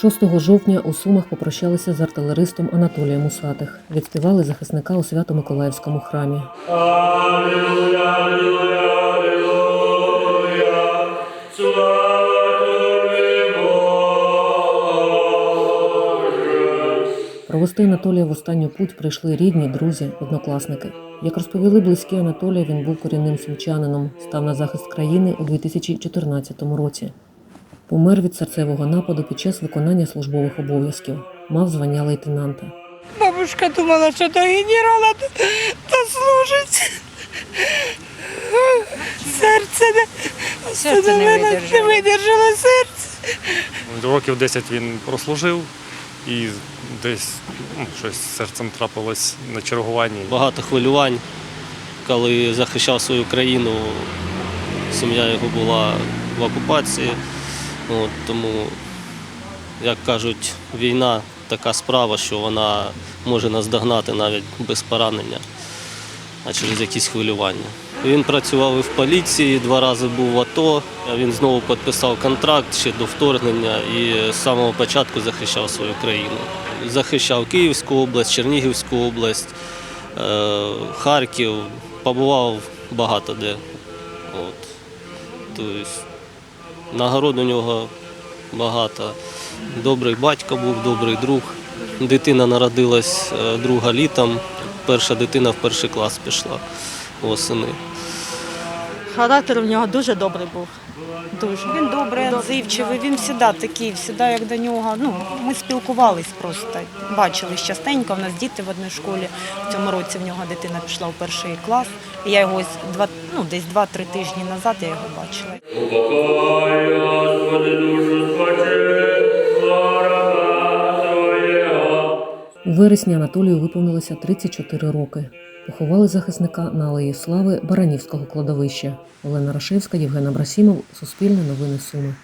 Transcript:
6 жовтня у Сумах попрощалися з артилеристом Анатолієм Усатих. Відспівали захисника у Свято-Миколаївському храмі. Провести Анатолія в останню путь прийшли рідні, друзі, однокласники. Як розповіли близькі Анатолія, він був корінним сумчанином, став на захист країни у 2014 році. Помер від серцевого нападу під час виконання службових обов'язків. Мав звання лейтенанта. Бабушка думала, що до генерала дослужить. Серце не, Серце не видержало. не видержало серце. Років 10 він прослужив і десь ну, щось з серцем трапилось на чергуванні. багато хвилювань, коли захищав свою країну. Сім'я його була в окупації. От, тому, як кажуть, війна така справа, що вона може наздогнати навіть без поранення, а через якісь хвилювання. Він працював і в поліції, два рази був в АТО. Він знову підписав контракт ще до вторгнення і з самого початку захищав свою країну. Захищав Київську область, Чернігівську область, е, Харків, побував багато де. От. Тобто, нагород у нього багато. Добрий батько був, добрий друг. Дитина народилась е, друга літом. Перша дитина в перший клас пішла восени. Характер в нього дуже добрий був. Дуже. Він добрий, відзивчивий, він завжди такий, завжди як до нього. Ну, ми спілкувались просто, бачились частенько. У нас діти в одній школі. В цьому році в нього дитина пішла в перший клас. І я його ось два, ну, десь два-три тижні назад я його бачила. У вересні Анатолію виповнилося 34 роки. Поховали захисника на Алеї Слави Баранівського кладовища. Олена Рашевська, Євген Абрасімов, Суспільне новини Суми.